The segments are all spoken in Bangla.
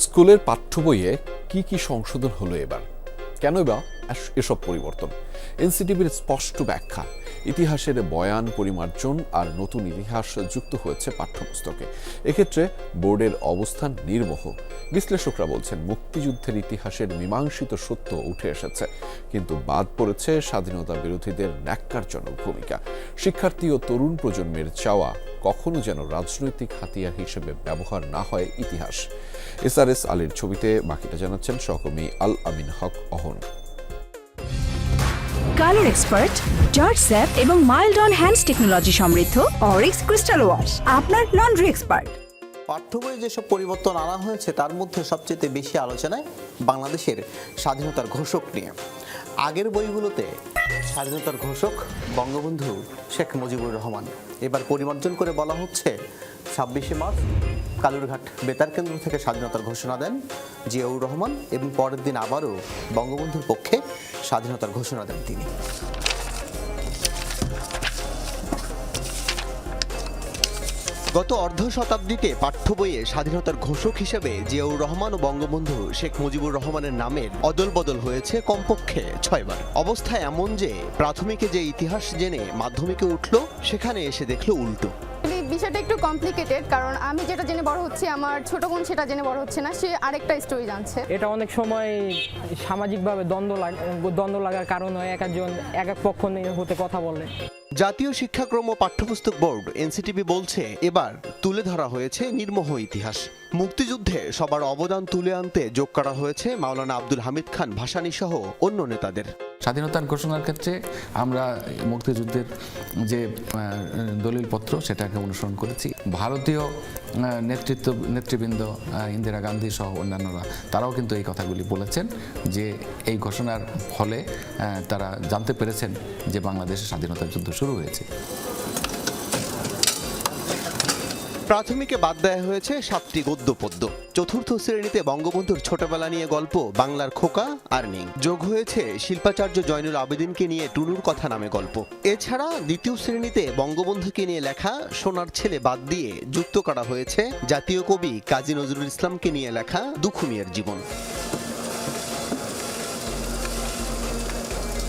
স্কুলের পাঠ্য বইয়ে কি কি সংশোধন হলো এবার? কেন বা এসব পরিবর্তন? এনসিটিভির স্পষ্ট ব্যাখ্যা, ইতিহাসের বয়ান পরিমার্জন আর নতুন ইতিহাস যুক্ত হয়েছে পাঠ্যপুস্তকে। এক্ষেত্রে বোর্ডের অবস্থান নির্মোহ। বিশ্লেষকরা বলছেন, মুক্তিযুদ্ধের ইতিহাসের মীমাংসিত সত্য উঠে এসেছে, কিন্তু বাদ পড়েছে স্বাধীনতা বিরোধীদের ন্যাক্কারজনক ভূমিকা। শিক্ষার্থী ও তরুণ প্রজন্মের চাওয়া কখনো যেন রাজনৈতিক হাতিয়ার হিসেবে ব্যবহার না হয় ইতিহাস। এসআরএস আলীর ছবিতে বাকিটা জানাচ্ছেন সহকর্মী Al Amin Haque Ohon. Colour expert George Sapp এবং মাইল্ড অন হ্যান্ডস টেকনোলজি সমৃদ্ধ অরিক্স ক্রিস্টাল ওয়াশ, আপনার লন্ড্রি এক্সপার্ট। পাঠ্য বইয়ে যেসব পরিবর্তন আনা হয়েছে, তার মধ্যে সবচেয়ে বেশি আলোচনায় বাংলাদেশের স্বাধীনতার ঘোষক নিয়ে। আগের বইগুলোতে স্বাধীনতার ঘোষক বঙ্গবন্ধু শেখ মুজিবুর রহমান। এবার পরিমার্জন করে বলা হচ্ছে ছাব্বিশে মার্চ কালুরঘাট বেতার কেন্দ্র থেকে স্বাধীনতার ঘোষণা দেন জিয়াউর রহমান এবং পরের দিন আবারও বঙ্গবন্ধুর পক্ষে স্বাধীনতার ঘোষণা দেন তিনি। গত অর্ধ শতাব্দীতে পাঠ্য বইয়ে স্বাধীনতার ঘোষক হিসেবে জিয়াউর রহমান ও বঙ্গবন্ধু শেখ মুজিবুর রহমানের নামের অদল বদল হয়েছে কমপক্ষে ছয়বার। অবস্থা এমন যে, প্রাথমিকে যে ইতিহাস জেনে মাধ্যমিকে উঠল, সেখানে এসে দেখল উল্টো। বিষয়টা একটু কমপ্লিকেটেড কারণ আমি যেটা জেনে বড় হচ্ছি আমার ছোট বোন সেটা জেনে বড় হচ্ছে না সে আরেকটা স্টোরি জানছে। এটা অনেক সময় সামাজিকভাবে দ্বন্দ্ব লাগ দ্বন্দ্ব লাগার কারণ হয় এক একজন এক এক পক্ষ নিয়ে হতে কথা বলে। জাতীয় শিক্ষাক্রম ও পাঠ্যপুস্তক বোর্ড এনসিটিভি বলছে এবার তুলে ধরা হয়েছে নির্মোহ ইতিহাস। মুক্তিযুদ্ধে সবার অবদান তুলে আনতে যোগ করা হয়েছে মাওলানা আব্দুল হামিদ খান ভাসানী সহ অন্য নেতাদের। স্বাধীনতার ঘোষণার ক্ষেত্রে আমরা মুক্তিযুদ্ধের যে দলিলপত্র সেটাকে অনুসরণ করেছি। ভারতীয় নেতৃত্ব, নেতৃবৃন্দ ইন্দিরা গান্ধী সহ অন্যান্যরা, তারাও কিন্তু এই কথাগুলি বলেছেন যে, এই ঘোষণার ফলে তারা জানতে পেরেছেন যে বাংলাদেশে স্বাধীনতার যুদ্ধ শুরু হয়েছে। প্রাথমিকে বাদ দেওয়া হয়েছে সাতটি গদ্য পদ্য চতুর্থ শ্রেণীতে বঙ্গবন্ধুর ছোটবেলা নিয়ে গল্প, বাংলার খোকা আর নেই। যোগ হয়েছে শিল্পাচার্য জয়নুল আবেদিনকে নিয়ে টুনুর কথা নামে গল্প। এছাড়া দ্বিতীয় শ্রেণীতে বঙ্গবন্ধুকে নিয়ে লেখা, সোনার ছেলে বাদ দিয়ে যুক্ত করা হয়েছে জাতীয় কবি কাজী নজরুল ইসলামকে নিয়ে লেখা, দুখুমিয়ার জীবন।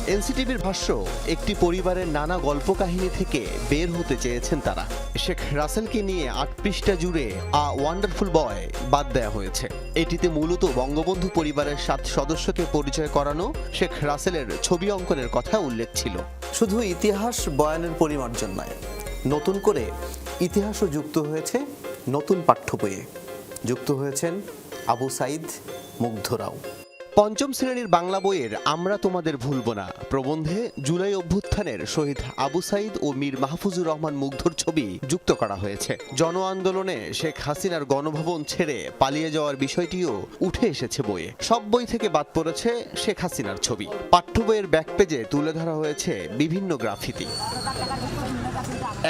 এনসিটিভির ভাষ্য, একটি পরিবারের নানা গল্প কাহিনী থেকে বের হতে চেয়েছেন তারা। শেখ রাসেলকে নিয়ে আট পৃষ্ঠা জুড়ে আ ওয়ান্ডারফুল বয় বাদ দেওয়া হয়েছে। এটিতে মূলত বঙ্গবন্ধু পরিবারের সাত সদস্যকে পরিচয় করানো শেখ রাসেলের ছবি অঙ্কনের কথা উল্লেখ ছিল। শুধু ইতিহাস বয়ানের পরিমার্জন নয়, নতুন করে ইতিহাসও যুক্ত হয়েছে নতুন পাঠ্য বইয়ে। যুক্ত হয়েছেন আবু সাইদ মুগ্ধরাও পঞ্চম শ্রেণির বাংলা বইয়ের আমরা তোমাদের ভুলব না। প্রবন্ধে জুলাই অভ্যুত্থানের শহীদ আবু সাইদ ও মীর মাহফুজুর রহমান মুগ্ধর ছবি যুক্ত করা হয়েছে। জন আন্দোলনে শেখ হাসিনার গণভবন ছেড়ে পালিয়ে যাওয়ার বিষয়টিও উঠে এসেছে বইয়ে। সব বই থেকে বাদ পড়েছে শেখ হাসিনার ছবি। পাঠ্য বইয়ের ব্যাক পেজে তুলে ধরা হয়েছে বিভিন্ন গ্রাফিতি।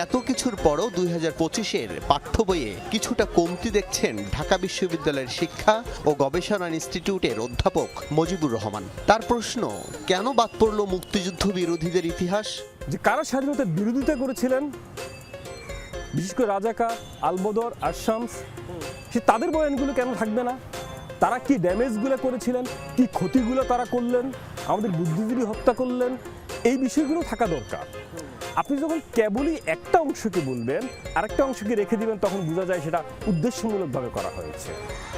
এত কিছুর পরও দুই হাজার পঁচিশের পাঠ্য বইয়ে কিছুটা কমতি দেখছেন ঢাকা বিশ্ববিদ্যালয়ের শিক্ষা ও গবেষণা ইনস্টিটিউটের অধ্যাপক মজিবুর রহমান। তার প্রশ্ন, কেন বাদ পড়ল মুক্তিযুদ্ধ বিরোধীদের ইতিহাস? যে কারা স্বাধীনতার বিরোধিতা করেছিলেন? বিশেষ করে রাজাকা আলবদর আর শামস সে তাদের বয়ানগুলো কেন থাকবে না? তারা কি ড্যামেজগুলো করেছিলেন? কি ক্ষতিগুলো তারা করলেন? আমাদের বুদ্ধিজীবী হত্যা করলেন? এই বিষয়গুলো থাকা দরকার। আপনি যখন কেবলই একটা অংশকে বলবেন আরেকটা অংশকে রেখে দিবেন তখন বোঝা যায় সেটা উদ্দেশ্যমূলকভাবে করা হয়েছে।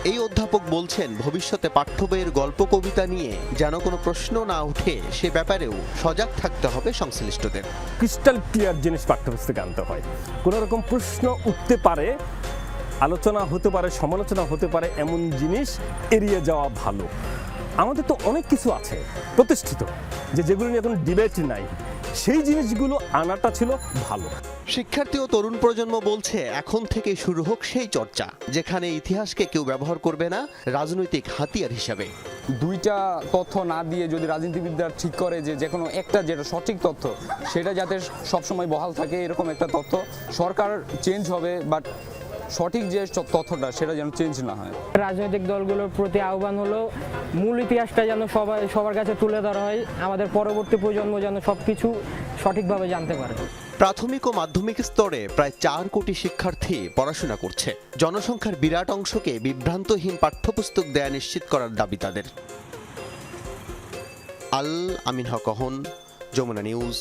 এই অধ্যাপক বলছেন ভবিষ্যতে পাঠ্য বইয়ের গল্প কবিতা নিয়ে যেন কোনো প্রশ্ন না উঠে সে ব্যাপারেও সজাগ থাকতে হবে সংশ্লিষ্টদের। ক্রিস্টাল ক্লিয়ার জিনিস পাঠ্যপুস্তকে আনতে হয়। কোনো রকম প্রশ্ন উঠতে পারে আলোচনা হতে পারে সমালোচনা হতে পারে এমন জিনিস এড়িয়ে যাওয়া ভালো। আমাদের তো অনেক কিছু আছে প্রতিষ্ঠিত যে যেগুলো নিয়ে এখন ডিবেট নাই। সেই জিনিসগুলো আনাটা ছিল ভালো। শিক্ষার্থী ও তরুণ প্রজন্ম বলছে এখন থেকে শুরু হোক সেই চর্চা যেখানে ইতিহাসকে কেউ ব্যবহার করবে না রাজনৈতিক হাতিয়ার হিসাবে। দুইটা তথ্য না দিয়ে যদি রাজনীতিবিদরা ঠিক করে যে যে কোনো একটা যেটা সঠিক তথ্য সেটা যাতে সবসময় বহাল থাকে এরকম একটা তথ্য সরকার চেঞ্জ হবে বাট সঠিক যে তথ্যটা সেটা যেন চেঞ্জ না হয়। রাজনৈতিক দলগুলোর প্রতি আহ্বান হলো মূল ইতিহাসটা যেন সবাই সবার কাছে তুলে ধরা হয় আমাদের পরবর্তী প্রজন্ম যেন সব কিছু সঠিকভাবে জানতে পারে। প্রাথমিক ও মাধ্যমিক স্তরে প্রায় চার কোটি শিক্ষার্থী পড়াশোনা করছে। জনসংখ্যার বিরাট অংশকে বিভ্রান্তহীন পাঠ্যপুস্তক দেয়া নিশ্চিত করার দাবি তাদের। আল আমিন হক যমুনা নিউজ